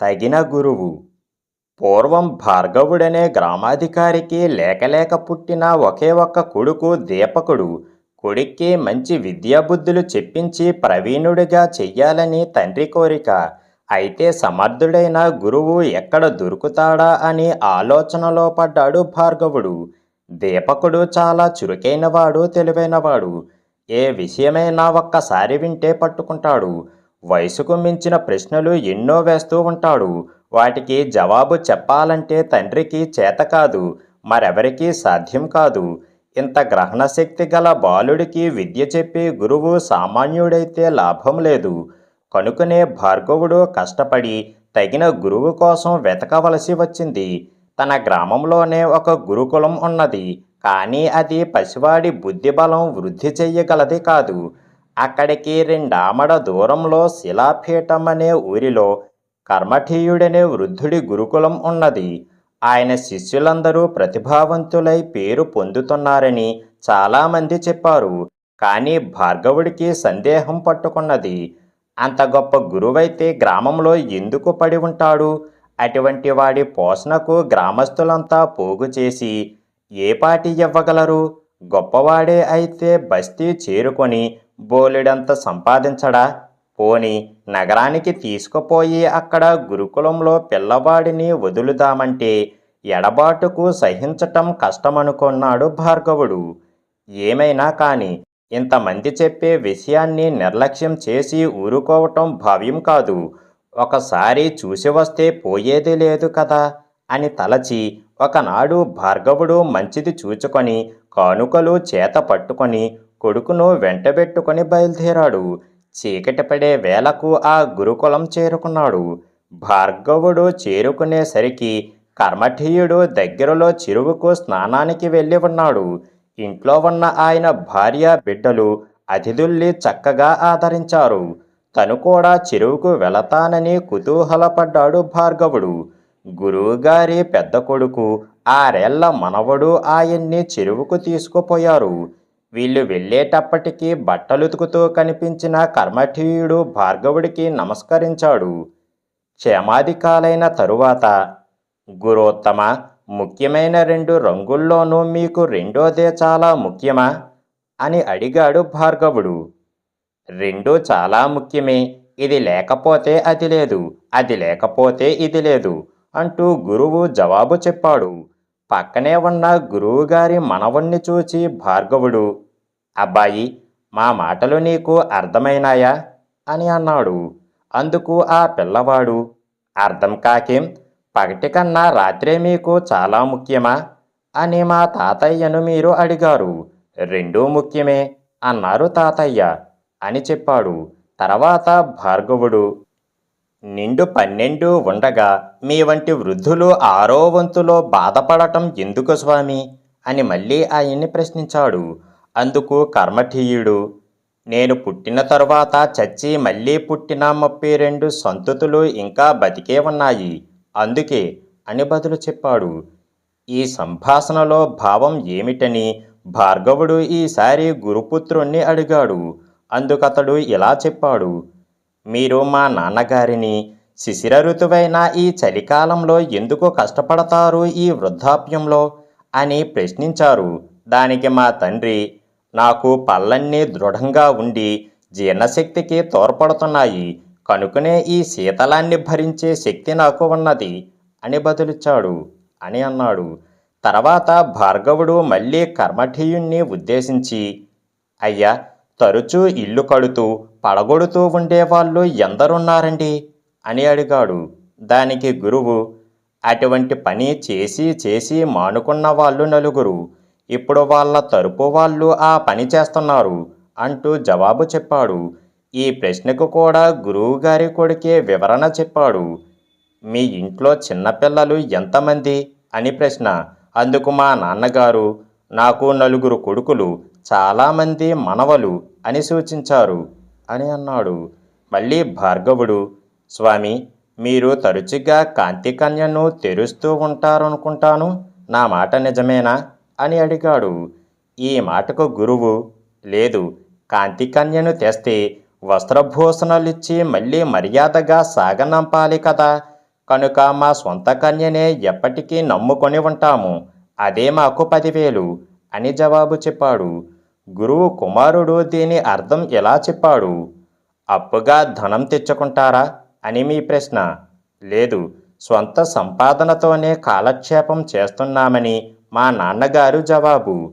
తగిన గురువు. పూర్వం భార్గవుడనే గ్రామాధికారికి లేకలేక పుట్టిన ఒకే ఒక్క కొడుకు దీపకుడు. కొడుక్కి మంచి విద్యాబుద్ధులు చెప్పించి ప్రవీణుడిగా చెయ్యాలని తండ్రి కోరిక. అయితే సమర్థుడైన గురువు ఎక్కడ దొరుకుతాడా అని ఆలోచనలో పడ్డాడు భార్గవుడు. దీపకుడు చాలా చురుకైనవాడు తెలివైనవాడు. ఏ విషయమైనా ఒక్కసారి వింటే పట్టుకుంటాడు. వయసుకు మించిన ప్రశ్నలు ఎన్నో వేస్తూ ఉంటాడు. వాటికి జవాబు చెప్పాలంటే తండ్రికి చేత కాదు మరెవరికీ సాధ్యం కాదు. ఇంత గ్రహణ శక్తి గల బాలుడికి విద్య చెప్పి గురువు సామాన్యుడైతే లాభం లేదు. కనుకనే భార్గవుడు కష్టపడి తగిన గురువు కోసం వెతకవలసి వచ్చింది. తన గ్రామంలోనే ఒక గురుకులం ఉన్నది కానీ అది పసివాడి బుద్ధిబలం వృద్ధి చెయ్యగలది కాదు. అక్కడికి రెండామడ దూరంలో శిలాపీఠం అనే ఊరిలో కర్మఠీయుడనే వృద్ధుడి గురుకులం ఉన్నది. ఆయన శిష్యులందరూ ప్రతిభావంతులై పేరు పొందుతున్నారని చాలామంది చెప్పారు. కానీ భార్గవుడికి సందేహం పట్టుకున్నది. అంత గొప్ప గురువైతే గ్రామంలో ఎందుకు పడి ఉంటాడు? అటువంటి వాడి పోషణకు గ్రామస్తులంతా పోగు చేసి ఏ పాటి ఇవ్వగలరు? గొప్పవాడే అయితే బస్తీ చేరుకొని బోలెడంత సంపాదించడా? పోని నగరానికి తీసుకుపోయి అక్కడ గురుకులంలో పిల్లవాడిని వదులుదామంటే ఎడబాటుకు సహించటం కష్టమనుకున్నాడు భార్గవుడు. ఏమైనా కాని ఇంతమంది చెప్పే విషయాన్ని నిర్లక్ష్యం చేసి ఊరుకోవటం భావ్యం కాదు. ఒకసారి చూసి వస్తే పోయేది లేదు కదా అని తలచి ఒకనాడు భార్గవుడు మంచిది చూచుకొని కానుకలు చేత పట్టుకొని కొడుకును వెంటబెట్టుకొని బయలుదేరాడు. చీకటి పడే వేళకు ఆ గురుకులం చేరుకున్నాడు. భార్గవుడు చేరుకునేసరికి కర్మఠీయుడు దగ్గరలో చెరువుకు స్నానానికి వెళ్ళి ఉన్నాడు. ఇంట్లో ఉన్న ఆయన భార్య బిడ్డలు అతిథుల్ని చక్కగా ఆదరించారు. తను కూడా చెరువుకు వెళతానని కుతూహలపడ్డాడు భార్గవుడు. గురువుగారి పెద్ద కొడుకు ఆరేళ్ళ మనవడు ఆయన్ని చెరువుకు తీసుకుపోయారు. వీళ్ళు వెళ్ళేటప్పటికీ బట్టలుతుకుతూ కనిపించిన కర్మఠీయుడు భార్గవుడికి నమస్కరించాడు. క్షేమాధికాలైన తరువాత గురోత్తమ ముఖ్యమైన రెండు రంగుల్లోనూ మీకు రెండోదే చాలా ముఖ్యమా? అని అడిగాడు భార్గవుడు. రెండు చాలా ముఖ్యమే ఇది లేకపోతే అది లేదు అది లేకపోతే ఇది లేదు అంటూ గురువు జవాబు చెప్పాడు. పక్కనే ఉన్న గురువుగారి మనవణ్ణి చూచి భార్గవుడు అబ్బాయి మా మాటలు నీకు అర్థమైనాయా? అని అన్నాడు. అందుకు ఆ పిల్లవాడు అర్థం కాకేం పగటి కన్నా రాత్రే మీకు చాలా ముఖ్యమా? అని మా తాతయ్యను మీరు అడిగారు. రెండూ ముఖ్యమే అన్నారు తాతయ్య అని చెప్పాడు. తర్వాత భార్గవుడు నిండు పన్నెండు ఉండగా మీ వంటి వృద్ధులు ఆరో వంతులో బాధపడటం ఎందుకు స్వామి? అని మళ్ళీ ఆయన్ని ప్రశ్నించాడు. అందుకు కర్మఠీయుడు నేను పుట్టిన తరువాత చచ్చి మళ్ళీ పుట్టిన ముప్పై రెండు సంతతులు ఇంకా బతికే ఉన్నాయి. అందుకే అని బదులు చెప్పాడు. ఈ సంభాషణలో భావం ఏమిటని భార్గవుడు ఈసారి గురుపుత్రుణ్ణి అడిగాడు. అందుకతడు ఇలా చెప్పాడు. మీరు మా నాన్నగారిని శిశిర ఋతువైన ఈ చలికాలంలో ఎందుకు కష్టపడతారు ఈ వృద్ధాప్యంలో? అని ప్రశ్నించారు. దానికి మా తండ్రి నాకు పళ్ళన్నీ దృఢంగా ఉండి జీర్ణశక్తికి తోడ్పడుతున్నాయి. కనుకనే ఈ శీతలాన్ని భరించే శక్తి నాకు ఉన్నది అని బదులిచ్చాడు అని అన్నాడు. తర్వాత భార్గవుడు మళ్ళీ కర్మఠీయుణ్ణి ఉద్దేశించి అయ్యా తరచూ ఇల్లు కడుతూ పడగొడుతూ ఉండేవాళ్ళు ఎందరున్నారండి? అని అడిగాడు. దానికి గురువు అటువంటి పని చేసి చేసి మానుకున్న వాళ్ళు నలుగురు. ఇప్పుడు వాళ్ళ తరపు వాళ్ళు ఆ పని చేస్తున్నారు అంటూ జవాబు చెప్పాడు. ఈ ప్రశ్నకు కూడా గురువుగారి కొడుకే వివరణ చెప్పాడు. మీ ఇంట్లో చిన్నపిల్లలు ఎంతమంది? అని ప్రశ్న. అందుకు మా నాన్నగారు నాకు నలుగురు కొడుకులు చాలామంది మనవలు అని సూచించారు. అని అన్నాడు. మళ్ళీ భార్గవుడు స్వామి మీరు తరచుగా కాంతి కన్యను తెరుస్తూ ఉంటారనుకుంటాను. నా మాట నిజమేనా? అని అడిగాడు. ఈ మాటకు గురువు లేదు కాంతి కన్యను తెస్తే వస్త్రభూషణలిచ్చి మళ్ళీ మర్యాదగా సాగనంపాలి కదా. కనుక మా సొంత కన్యనే ఎప్పటికీ నమ్ముకొని ఉంటాము. అదే మాకు పదివేలు అని జవాబు చెప్పాడు. గురువు కుమారుడు దీని అర్థం ఎలా చెప్పాడు? అప్పుగా ధనం తెచ్చుకుంటారా? అని మీ ప్రశ్న. లేదు స్వంత సంపాదనతోనే కాలక్షేపం చేస్తున్నామని మా నాన్నగారు జవాబు.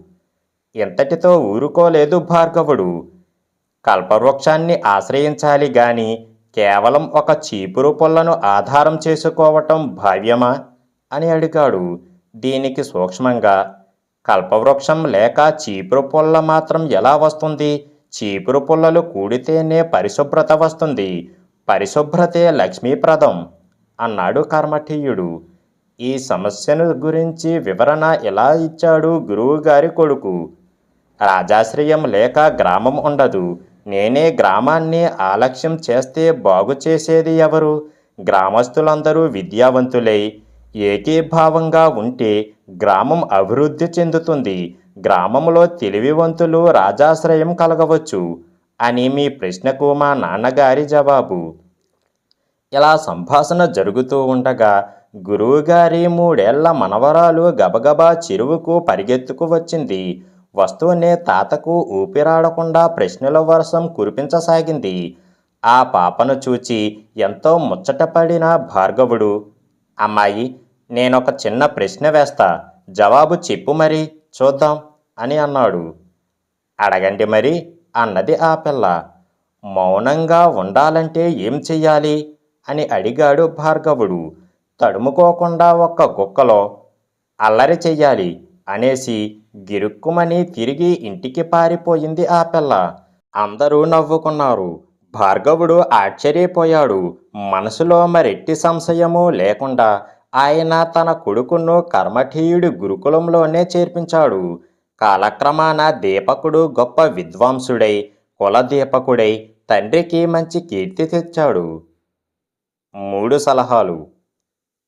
ఇంతటితో ఊరుకోలేదు భార్గవుడు. కల్పవృక్షాన్ని ఆశ్రయించాలి గాని కేవలం ఒక చీపురు పుల్లను ఆధారం చేసుకోవటం భావ్యమా? అని అడిగాడు. దీనికి సూక్ష్మంగా కల్పవృక్షం లేక చీపురు పుల్ల మాత్రం ఎలా వస్తుంది? చీపురు పుల్లలు కూడితేనే పరిశుభ్రత వస్తుంది. పరిశుభ్రతే లక్ష్మీప్రదం అన్నాడు కర్మఠీయుడు. ఈ సమస్యను గురించి వివరణ ఎలా ఇచ్చాడు గురువుగారి కొడుకు? రాజాశ్రయం లేక గ్రామం ఉండదు. నేనే గ్రామాన్ని ఆలక్ష్యం చేస్తే బాగు చేసేది ఎవరు? గ్రామస్తులందరూ విద్యావంతులై ఏకీభావంగా ఉంటే గ్రామం అభివృద్ధి చెందుతుంది. గ్రామంలో తెలివివంతులు రాజాశ్రయం కలగవచ్చు అని మీ ప్రశ్నకు మా నాన్నగారి జవాబు. ఇలా సంభాషణ జరుగుతూ ఉండగా గురువుగారి మూడేళ్ళ మనవరాలు గబగబా చెరువుకు పరిగెత్తుకు వచ్చింది. వస్తూనే తాతకు ఊపిరాడకుండా ప్రశ్నల వర్షం కురిపించసాగింది. ఆ పాపను చూచి ఎంతో ముచ్చటపడిన భార్గవుడు అమ్మాయి నేనొక చిన్న ప్రశ్న వేస్తా. జవాబు చెప్పు మరి చూద్దాం అని అన్నాడు. అడగండి మరి అన్నది ఆ పిల్ల. మౌనంగా ఉండాలంటే ఏం చెయ్యాలి? అని అడిగాడు భార్గవుడు. తడుముకోకుండా ఒక్క కుక్కలో అల్లరి చెయ్యాలి అనేసి గిరుక్కుమని తిరిగి ఇంటికి పారిపోయింది ఆ పిల్ల. అందరూ నవ్వుకున్నారు. భార్గవుడు ఆశ్చర్యపోయాడు. మనసులో మరెట్టి సంశయము లేకుండా ఆయన తన కొడుకును కర్మఠీయుడి గురుకులంలోనే చేర్పించాడు. కాలక్రమాన దీపకుడు గొప్ప విద్వాంసుడై కులదీపకుడై తండ్రికి మంచి కీర్తి తెచ్చాడు. మూడు సలహాలు.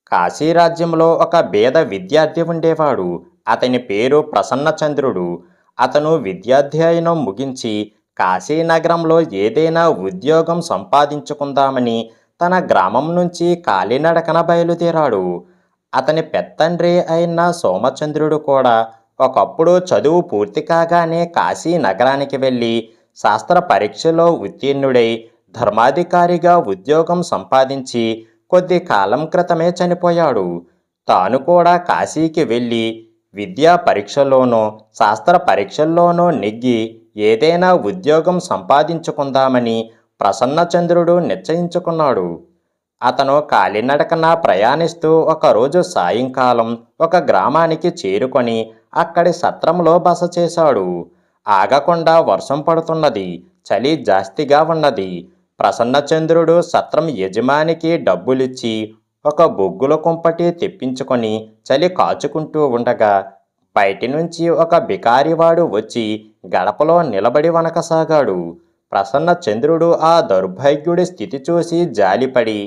కాశీరాజ్యంలో ఒక బేద విద్యార్థి ఉండేవాడు. అతని పేరు ప్రసన్నచంద్రుడు. అతను విద్యాధ్యయనం ముగించి కాశీనగరంలో ఏదైనా ఉద్యోగం సంపాదించుకుందామని తన గ్రామం నుంచి కాలినడకన బయలుదేరాడు. అతని పెత్తండ్రి అయిన సోమచంద్రుడు కూడా ఒకప్పుడు చదువు పూర్తి కాగానే కాశీ నగరానికి వెళ్ళి శాస్త్ర పరీక్షలో ఉత్తీర్ణుడై ధర్మాధికారిగా ఉద్యోగం సంపాదించి కొద్ది కాలం క్రితమే చనిపోయాడు. తాను కూడా కాశీకి వెళ్ళి విద్యా పరీక్షల్లోనూ శాస్త్ర పరీక్షల్లోనూ నెగ్గి ఏదైనా ఉద్యోగం సంపాదించుకుందామని ప్రసన్నచంద్రుడు నిశ్చయించుకున్నాడు. అతను కాలినడకన ప్రయాణిస్తూ ఒకరోజు సాయంకాలం ఒక గ్రామానికి చేరుకొని అక్కడి సత్రంలో బస చేశాడు. ఆగకుండా వర్షం పడుతున్నది చలి జాస్తిగా ఉన్నది. ప్రసన్నచంద్రుడు సత్రం యజమానికి డబ్బులిచ్చి ఒక బొగ్గుల కుంపటి తెప్పించుకొని చలి కాచుకుంటూ ఉండగా బయటి నుంచి ఒక బికారివాడు వచ్చి గడపలో నిలబడి వనకసాగాడు ప్రసన్న చంద్రుడు ఆ దౌర్భాగ్యుడి స్థితి చూసి జాలిపడి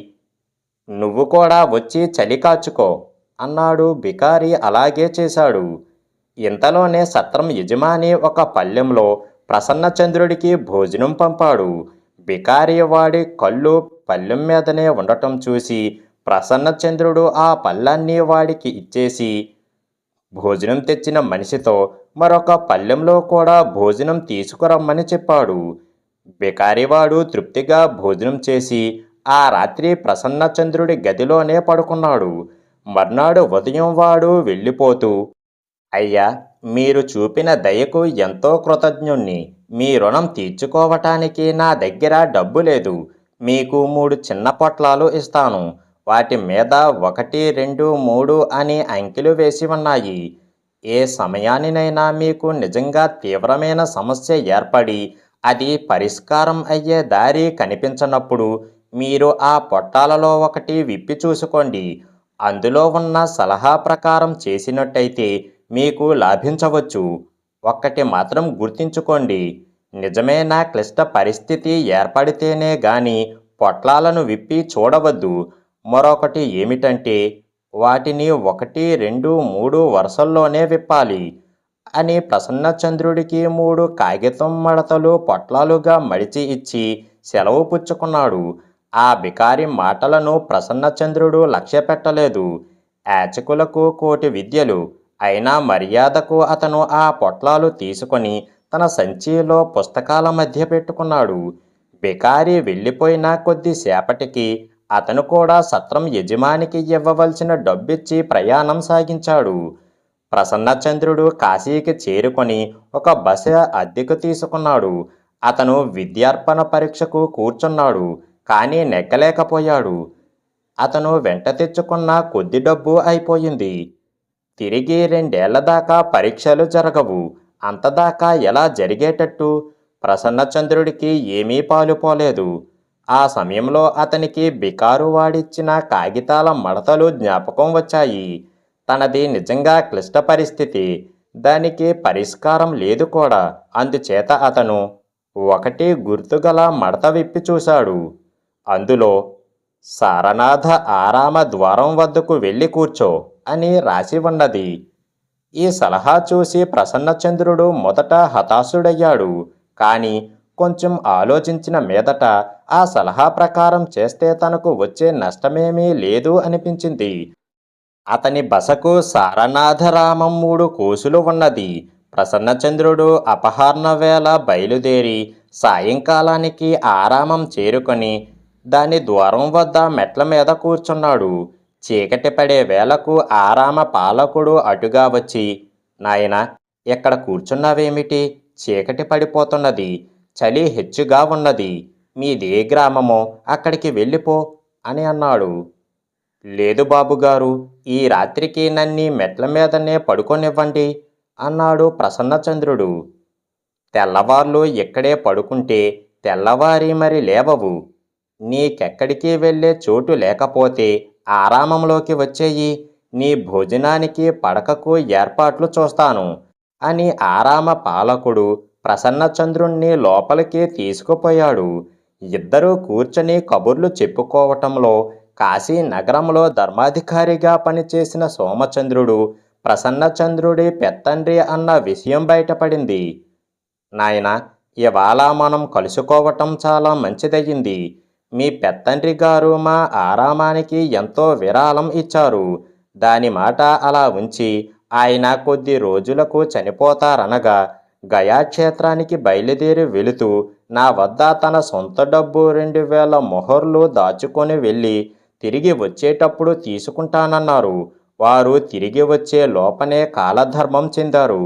నువ్వు కూడా వచ్చి చలి కాచుకో అన్నాడు బికారి అలాగే చేశాడు. ఇంతలోనే సత్రం యజమాని ఒక పల్లెంలో ప్రసన్నచంద్రుడికి భోజనం పంపాడు. బికారి వాడి కళ్ళు పల్లెం మీదనే ఉండటం చూసి ప్రసన్నచంద్రుడు ఆ పళ్ళాన్ని వాడికి ఇచ్చేసి భోజనం తెచ్చిన మనిషితో మరొక పల్లెంలో కూడా భోజనం తీసుకురమ్మని చెప్పాడు. బికారివాడు తృప్తిగా భోజనం చేసి ఆ రాత్రి ప్రసన్నచంద్రుడి గదిలోనే పడుకున్నాడు. మర్నాడు ఉదయం వాడు వెళ్ళిపోతూ అయ్యా మీరు చూపిన దయకు ఎంతో కృతజ్ఞుణ్ణి. మీ రుణం తీర్చుకోవటానికి నా దగ్గర డబ్బు లేదు. మీకు మూడు చిన్న పొట్లాలు ఇస్తాను. వాటి మీద ఒకటి రెండు మూడు అని అంకెలు వేసి ఉన్నాయి. ఏ సమయానినైనా మీకు నిజంగా తీవ్రమైన సమస్య ఏర్పడి అది పరిష్కారం అయ్యే దారి కనిపించనప్పుడు మీరు ఆ పొట్టాలలో ఒకటి విప్పి చూసుకోండి. అందులో ఉన్న సలహా ప్రకారం చేసినట్టయితే మీకు లాభించవచ్చు. ఒక్కటి మాత్రం గుర్తించుకోండి. నిజమైన క్లిష్ట పరిస్థితి ఏర్పడితేనే గాని పొట్లాలను విప్పి చూడవద్దు. మరొకటి ఏమిటంటే వాటిని ఒకటి రెండు మూడు వరుసల్లోనే విప్పాలి అని ప్రసన్నచంద్రుడికి మూడు కాగితం మడతలు పొట్లాలుగా మడిచి ఇచ్చి సెలవు పుచ్చుకున్నాడు. ఆ బికారి మాటలను ప్రసన్నచంద్రుడు లక్ష్య పెట్టలేదు యాచకులకు కోటి విద్యలు అయినా మర్యాదకు అతను ఆ పొట్లాలు తీసుకొని తన సంచిలో పుస్తకాల మధ్య పెట్టుకున్నాడు. బికారి వెళ్ళిపోయిన కొద్దిసేపటికి అతను కూడా సత్రం యజమానికి ఇవ్వవలసిన డబ్బిచ్చి ప్రయాణం సాగించాడు. ప్రసన్నచంద్రుడు కాశీకి చేరుకొని ఒక బస అద్దెకు తీసుకున్నాడు. అతను విద్యార్పణ పరీక్షకు కూర్చున్నాడు కానీ నెగ్గలేకపోయాడు. అతను వెంట తెచ్చుకున్న కొద్ది డబ్బు అయిపోయింది. తిరిగి రెండేళ్ళ దాకా పరీక్షలు జరగవు. అంతదాకా ఎలా జరిగేటట్టు? ప్రసన్నచంద్రుడికి ఏమీ పాలుపోలేదు ఆ సమయంలో అతనికి బికారు వాడిచ్చిన కాగితాల మడతలు జ్ఞాపకం వచ్చాయి. తనది నిజంగా క్లిష్ట పరిస్థితి. దానికి పరిష్కారం లేదు కూడా. అందుచేత అతను ఒకటి గుర్తుగల మడత విప్పి చూశాడు. అందులో సారనాథ ఆరామ ద్వారం వద్దకు వెళ్ళి కూర్చో అని రాసి ఉన్నది. ఈ సలహా చూసి ప్రసన్నచంద్రుడు మొదట హతాశుడయ్యాడు. కానీ కొంచెం ఆలోచించిన మీదట ఆ సలహా ప్రకారం చేస్తే తనకు వచ్చే నష్టమేమీ లేదు అనిపించింది. అతని బసకు సారనాథరామం మూడు కోసులు ఉన్నది. ప్రసన్నచంద్రుడు అపహరణ వేళ బయలుదేరి సాయంకాలానికి ఆరామం చేరుకొని దాని ద్వారం వద్ద మెట్ల మీద కూర్చున్నాడు. చీకటి పడే వేళకు ఆరామ పాలకుడు అటుగా వచ్చి నాయన ఎక్కడ కూర్చున్నావేమిటి? చీకటి పడిపోతున్నది. చలి హెచ్చుగా ఉన్నది. మీదే గ్రామమో అక్కడికి వెళ్ళిపో అని అన్నాడు. లేదు బాబుగారు ఈ రాత్రికి నన్ని మెట్ల మీదనే పడుకొనివ్వండి అన్నాడు ప్రసన్నచంద్రుడు. తెల్లవార్లు ఇక్కడే పడుకుంటే తెల్లవారి మరి లేవవు. నీకెక్కడికి వెళ్ళే చోటు లేకపోతే ఆరామంలోకి వచ్చేయి. నీ భోజనానికి పడకకు ఏర్పాట్లు చూస్తాను అని ఆరామ పాలకుడు ప్రసన్నచంద్రుణ్ణి లోపలికి తీసుకుపోయాడు. ఇద్దరూ కూర్చొని కబుర్లు చెప్పుకోవటంలో కాశీ నగరంలో ధర్మాధికారిగా పనిచేసిన సోమచంద్రుడు ప్రసన్నచంద్రుడి పెత్తండ్రి అన్న విషయం బయటపడింది. నాయన ఇవాళ మనం కలుసుకోవటం చాలా మంచిదయ్యింది. మీ పెత్తండ్రి గారు మా ఆరామానికి ఎంతో విరాళం ఇచ్చారు. దాని మాట అలా ఉంచి ఆయన కొద్ది రోజులకు చనిపోతారనగా గయాక్షేత్రానికి బయలుదేరి వెళుతూ నా వద్ద తన సొంత డబ్బు రెండు వేల మొహర్లు దాచుకొని వెళ్ళి తిరిగి వచ్చేటప్పుడు తీసుకుంటానన్నారు. వారు తిరిగి వచ్చే లోపనే కాలధర్మం చెందారు.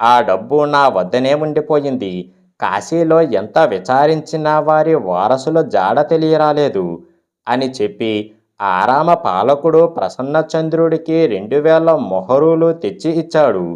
ఆ డబ్బు నా వద్దనే ఉండిపోయింది. కాశీలో ఎంత విచారించినా వారి వారసుల జాడ తెలియరాలేదు అని చెప్పి ఆరామ పాలకుడు ప్రసన్నచంద్రుడికి రెండు వేల మొహరులు తెచ్చి ఇచ్చాడు.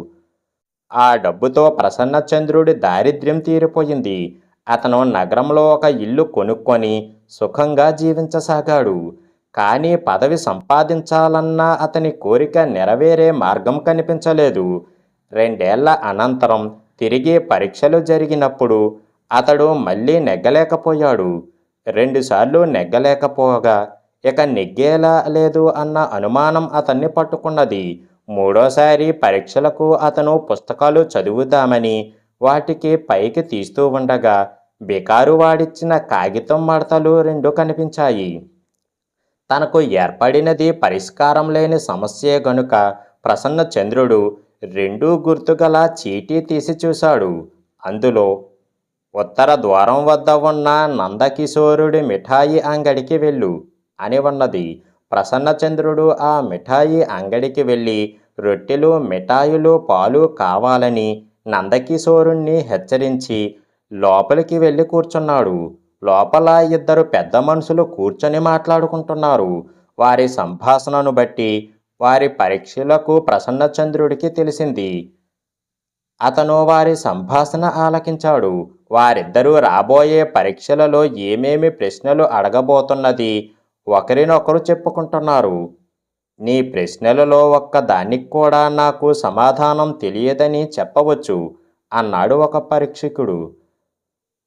ఆ డబ్బుతో ప్రసన్నచంద్రుడి దారిద్ర్యం తీరిపోయింది. అతను నగరంలో ఒక ఇల్లు కొనుక్కొని సుఖంగా జీవించసాగాడు. కానీ పదవి సంపాదించాలన్న అతని కోరిక నెరవేరే మార్గం కనిపించలేదు. రెండేళ్ళ అనంతరం తిరిగి పరీక్షలు జరిగినప్పుడు అతడు మళ్ళీ నెగ్గలేకపోయాడు. రెండుసార్లు నెగ్గలేకపోగా ఇక నెగ్గేలా లేదు అన్న అనుమానం అతన్ని పట్టుకున్నది. మూడోసారి పరీక్షలకు అతను పుస్తకాలు చదువుదామని వాటికి పైకి తీస్తూ ఉండగా బికారు వాడిచ్చిన కాగితం మడతలు రెండు కనిపించాయి. తనకు ఏర్పడినది పరిష్కారం లేని సమస్యే గనుక ప్రసన్న చంద్రుడు రెండూ గుర్తుగల చీటీ తీసి చూశాడు. అందులో ఉత్తర ద్వారం వద్ద ఉన్న నందకిశోరుడి మిఠాయి అంగడికి వెళ్ళు అని ఉన్నది. ప్రసన్నచంద్రుడు ఆ మిఠాయి అంగడికి వెళ్ళి రొట్టెలు మిఠాయిలు పాలు కావాలని నందకిశోరుణ్ణి హెచ్చరించి లోపలికి వెళ్ళి కూర్చున్నాడు. లోపల ఇద్దరు పెద్ద మనుషులు కూర్చొని మాట్లాడుకుంటున్నారు. వారి సంభాషణను బట్టి వారి పరీక్షలకు ప్రసన్నచంద్రుడికి తెలిసింది. అతను వారి సంభాషణ ఆలకించాడు. వారిద్దరూ రాబోయే పరీక్షలలో ఏమేమి ప్రశ్నలు అడగబోతున్నది ఒకరినొకరు చెప్పుకుంటున్నారు. నీ ప్రశ్నలలో ఒక్క దానికి కూడా నాకు సమాధానం తెలియదని చెప్పవచ్చు అన్నాడు ఒక పరీక్షకుడు.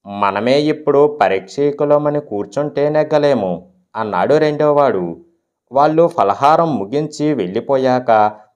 మనమే ఇప్పుడు పరీక్షకులమని కూర్చుంటే నెగ్గలేము అన్నాడు రెండోవాడు. వాళ్ళు ఫలహారం ముగించి వెళ్ళిపోయాక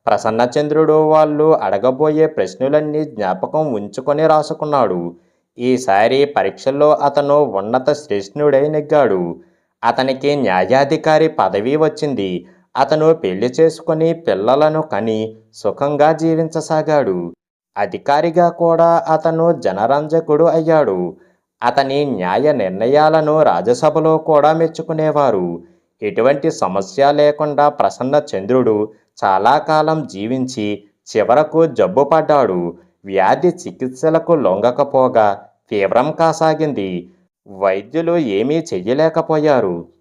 ప్రసన్నచంద్రుడు వాళ్ళు అడగబోయే ప్రశ్నలన్నీ జ్ఞాపకం ఉంచుకొని రాసుకున్నాడు. ఈసారి పరీక్షల్లో అతను ఉన్నత శ్రేష్ఠుడై నెగ్గాడు. అతనికి న్యాయాధికారి పదవి వచ్చింది. అతను పెళ్ళి చేసుకుని పిల్లలను కని సుఖంగా జీవించసాగాడు. అధికారిగా కూడా అతను జనరంజకుడు అయ్యాడు. అతని న్యాయ నిర్ణయాలను రాజ్యసభలో కూడా మెచ్చుకునేవారు. ఎటువంటి సమస్య లేకుండా ప్రసన్న చంద్రుడు చాలా కాలం జీవించి చివరకు జబ్బు పడ్డాడు. వ్యాధి చికిత్సలకు లొంగకపోగా తీవ్రం కాసాగింది. వైద్యులు ఏమీ చెయ్యలేకపోయారు.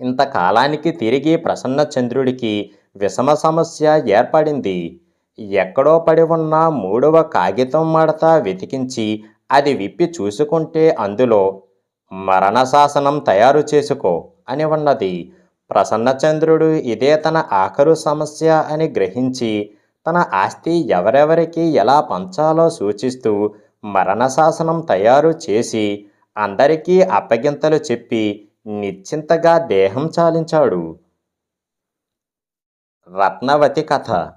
ఇంతకాలానికి తిరిగి ప్రసన్నచంద్రుడికి విషమ సమస్య ఏర్పడింది. ఎక్కడో పడి ఉన్న మూడవ కాగితం మడత వెతికించి అది విప్పి చూసుకుంటే అందులో మరణ శాసనం తయారు చేసుకో అని ఉన్నది. ప్రసన్నచంద్రుడు ఇదే తన ఆఖరు సమస్య అని గ్రహించి తన ఆస్తి ఎవరెవరికి ఎలా పంచాలో సూచిస్తూ మరణ శాసనం తయారు చేసి అందరికీ అప్పగింతలు చెప్పి నిశ్చింతగా దేహం చాలించాడు. రత్నవతి కథ.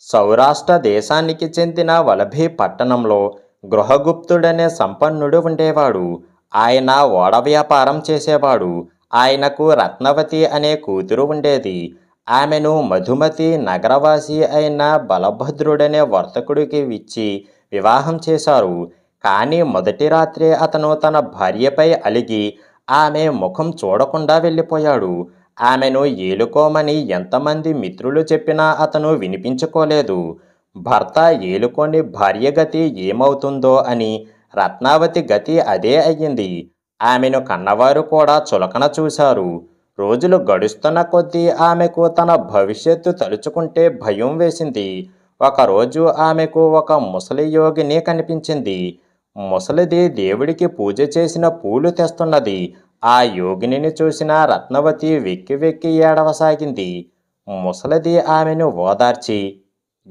సౌరాష్ట్ర దేశానికి చెందిన వలభి పట్టణంలో గృహగుప్తుడనే సంపన్నుడు ఉండేవాడు. ఆయన ఓడ వ్యాపారం చేసేవాడు. ఆయనకు రత్నవతి అనే కూతురు ఉండేది. ఆమెను మధుమతి నగరవాసి అయిన బలభద్రుడనే వర్తకుడికి ఇచ్చి వివాహం చేశారు. కానీ మొదటి రాత్రే అతను తన భార్యపై అలిగి ఆమె ముఖం చూడకుండా వెళ్ళిపోయాడు. ఆమెను ఏలుకోమని ఎంతమంది మిత్రులు చెప్పినా అతను వినిపించుకోలేదు. భర్త ఏలుకొని భార్య గతి ఏమవుతుందో అని రత్నావతి గతి అదే అయ్యింది. ఆమెను కన్నవారు కూడా చులకన చూశారు. రోజులు గడుస్తున్న కొద్దీ ఆమెకు తన భవిష్యత్తు తలుచుకుంటే భయం వేసింది. ఒకరోజు ఆమెకు ఒక ముసలి యోగిని కనిపించింది. ముసలిది దేవుడికి పూజ చేసిన పూలు తెస్తున్నది. ఆ యోగినిని చూసిన రత్నవతి వెక్కి వెక్కి ఏడవసాగింది. ముసలిది ఆమెను ఓదార్చి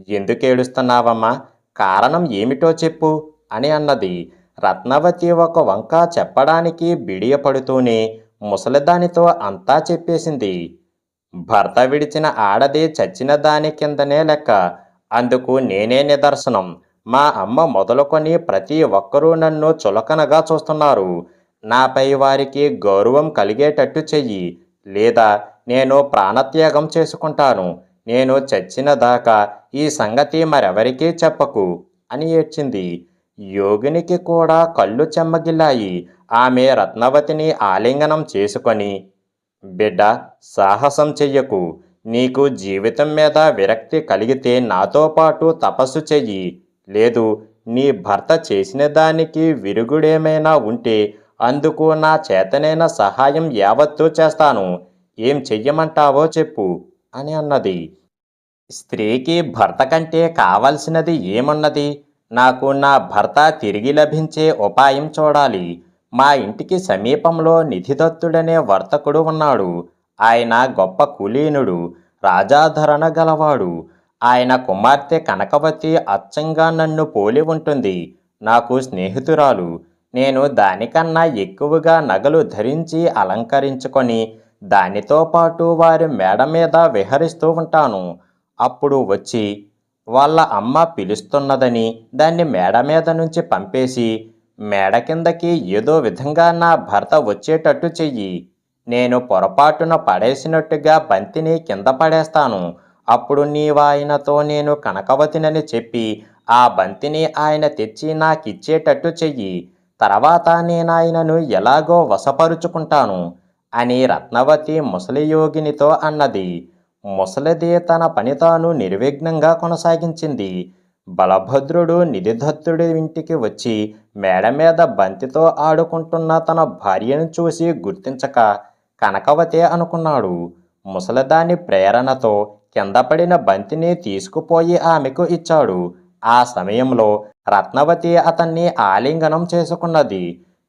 ఎందుకేడుస్తున్నావమ్మా కారణం ఏమిటో చెప్పు అని అన్నది. రత్నవతి ఒక వంక చెప్పడానికి బిడియపడుతూనే ముసలిదానితో అంతా చెప్పేసింది. భర్త విడిచిన ఆడది చచ్చిన దాని కిందనే లెక్క. అందుకు నేనే నిదర్శనం. మా అమ్మ మొదలుకొని ప్రతి ఒక్కరూ నన్ను చులకనగా చూస్తున్నారు. నాపై వారికి గౌరవం కలిగేటట్టు చెయ్యి. లేదా నేను ప్రాణత్యాగం చేసుకుంటాను. నేను చచ్చిన దాకా ఈ సంగతి మరెవరికీ చెప్పకు అని ఏడ్చింది. యోగినికి కూడా కళ్ళు చెమ్మగిల్లాయి. ఆమె రత్నవతిని ఆలింగనం చేసుకొని బిడ్డ సాహసం చెయ్యకు. నీకు జీవితం మీద విరక్తి కలిగితే నాతో పాటు తపస్సు చెయ్యి. లేదు నీ భర్త చేసిన దానికి విరుగుడేమైనా ఉంటే అందుకు నా చేతనైన సహాయం యావత్తూ చేస్తాను. ఏం చెయ్యమంటావో చెప్పు అని అన్నది. స్త్రీకి భర్త కంటే కావలసినది ఏమున్నది? నాకు నా భర్త తిరిగి లభించే ఉపాయం చూడాలి. మా ఇంటికి సమీపంలో నిధిదత్తుడనే వర్తకుడు ఉన్నాడు. ఆయన గొప్ప కులీనుడు రాజాధరణ గలవాడు. ఆయన కుమార్తె కనకవతి అచ్చంగా నన్ను పోలి ఉంటుంది. నాకు స్నేహితురాలు. నేను దానికన్నా ఎక్కువగా నగలు ధరించి అలంకరించుకొని దానితో పాటు వారి మేడ మీద విహరిస్తూ ఉంటాను. అప్పుడు వచ్చి వాళ్ళ అమ్మ పిలుస్తున్నదని దాన్ని మేడ మీద నుంచి పంపేసి మేడ కిందకి ఏదో విధంగా నా భర్త వచ్చేటట్టు చెయ్యి. నేను పొరపాటున పడేసినట్టుగా బంతిని కింద పడేస్తాను. అప్పుడు నీవాయనతో నేను కనకవతినని చెప్పి ఆ బంతిని ఆయన తెచ్చి నాకిచ్చేటట్టు చెయ్యి. తర్వాత నేనాయనను ఎలాగో వశపరుచుకుంటాను అని రత్నవతి ముసలియోగినితో అన్నది. ముసలిది తన పని తాను నిర్విఘ్నంగా కొనసాగించింది. బలభద్రుడు నిధిధత్తుడి ఇంటికి వచ్చి మేడ మీద బంతితో ఆడుకుంటున్న తన భార్యను చూసి గుర్తించక కనకవతే అనుకున్నాడు. ముసలిదాని ప్రేరణతో కింద పడిన బంతిని తీసుకుపోయి ఆమెకు ఇచ్చాడు. ఆ సమయంలో రత్నవతి అతన్ని ఆలింగనం చేసుకున్నది.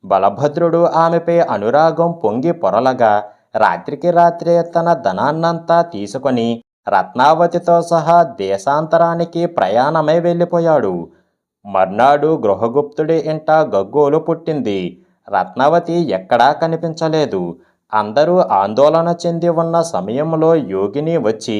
బలభద్రుడు ఆమెపై అనురాగం పొంగి పొరలగా రాత్రికి రాత్రే తన ధనాన్నంతా తీసుకొని రత్నావతితో సహా దేశాంతరానికి ప్రయాణమై వెళ్ళిపోయాడు. మర్నాడు గృహగుప్తుడి ఇంట గగ్గోలు పుట్టింది. రత్నావతి ఎక్కడా కనిపించలేదు. అందరూ ఆందోళన చెంది ఉన్న సమయంలో యోగిని వచ్చి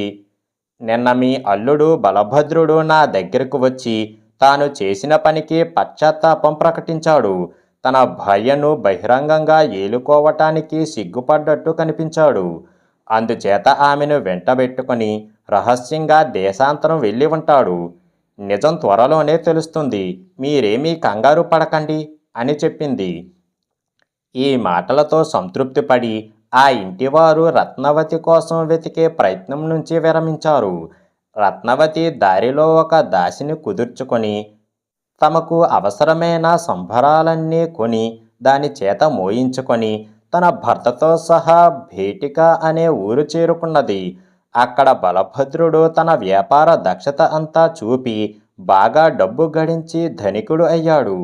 నిన్న మీ అల్లుడు బలభద్రుడు నా దగ్గరకు వచ్చి తాను చేసిన పనికి పశ్చాత్తాపం ప్రకటించాడు. తన భార్యను బహిరంగంగా ఏలుకోవటానికి సిగ్గుపడ్డట్టు కనిపించాడు. అందుచేత ఆమెను వెంటబెట్టుకొని రహస్యంగా దేశాంతరం వెళ్ళి ఉంటాడు. నిజం త్వరలోనే తెలుస్తుంది. మీరేమీ కంగారు పడకండి అని చెప్పింది. ఈ మాటలతో సంతృప్తిపడి ఆ ఇంటివారు రత్నవతి కోసం వెతికే ప్రయత్నం నుంచి విరమించారు. రత్నవతి దారిలో ఒక దాసిని కుదుర్చుకొని తమకు అవసరమైన సంభరాలన్నీ కొని దాని చేత మోయించుకొని తన భర్తతో సహా భేటిక అనే ఊరు చేరుకున్నది. అక్కడ బలభద్రుడు తన వ్యాపార దక్షత అంతా చూపి బాగా డబ్బు గడించి ధనికుడు అయ్యాడు.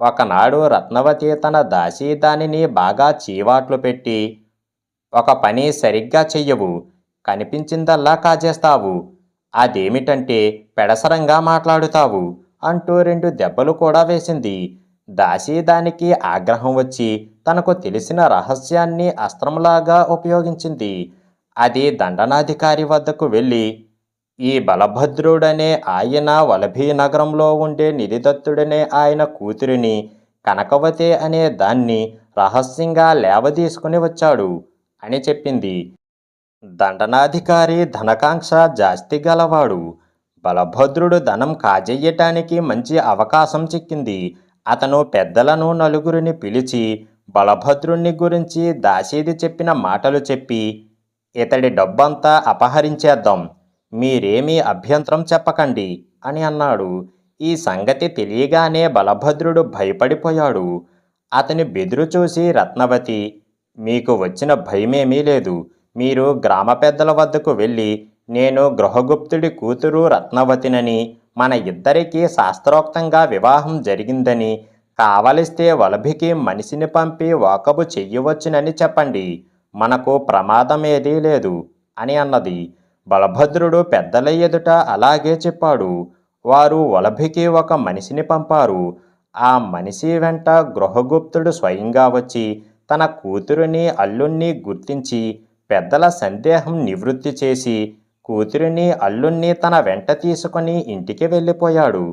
ఒకనాడు రత్నవతి తన దాసి దానిని బాగా చీవాట్లు పెట్టి ఒక పని సరిగ్గా చెయ్యవు. కనిపించిందల్లా కాజేస్తావు. అదేమిటంటే పెడసరంగా మాట్లాడుతావు అంటూ రెండు దెబ్బలు కూడా వేసింది. దాసి దానికి ఆగ్రహం వచ్చి తనకు తెలిసిన రహస్యాన్ని అస్త్రంలాగా ఉపయోగించింది. అది దండనాధికారి వద్దకు వెళ్ళి ఈ బలభద్రుడనే ఆయన వలభీ నగరంలో ఉండే నిధిదత్తుడనే ఆయన కూతురిని కనకవతే అనే దాన్ని రహస్యంగా లేవదీసుకుని వచ్చాడు. అని చెప్పింది. దండనాధికారి ధనకాంక్ష జాస్తి గలవాడు. బలభద్రుడు ధనం కాజేయటానికి మంచి అవకాశం చిక్కింది. అతను పెద్దలను నలుగురిని పిలిచి బలభద్రుణ్ణి గురించి దాసీది చెప్పిన మాటలు చెప్పి ఇతడి డబ్బంతా అపహరించేద్దాం. మీరేమీ అభ్యంతరం చెప్పకండి అని అన్నాడు. ఈ సంగతి తెలియగానే బలభద్రుడు భయపడిపోయాడు. అతని బెదురు చూసి రత్నవతి మీకు వచ్చిన భయమేమీ లేదు. మీరు గ్రామ పెద్దల వద్దకు వెళ్ళి నేను గృహగుప్తుడి కూతురు రత్నవతినని మన ఇద్దరికీ శాస్త్రోక్తంగా వివాహం జరిగిందని కావలిస్తే వలభికి మనిషిని పంపి వాకబు చెయ్యవచ్చునని చెప్పండి. మనకు ప్రమాదమేదీ లేదు అని అన్నది. బలభద్రుడు పెద్దల ఎదుట అలాగే చెప్పాడు. వారు వలభికి ఒక మనిషిని పంపారు. ఆ మనిషి వెంట గృహగుప్తుడు స్వయంగా వచ్చి తన కూతురిని అల్లుణ్ణి గుర్తించి పెద్దల సందేహం నివృత్తి చేసి కూతురిని అల్లుణ్ణి తన వెంట తీసుకుని ఇంటికి వెళ్ళిపోయాడు.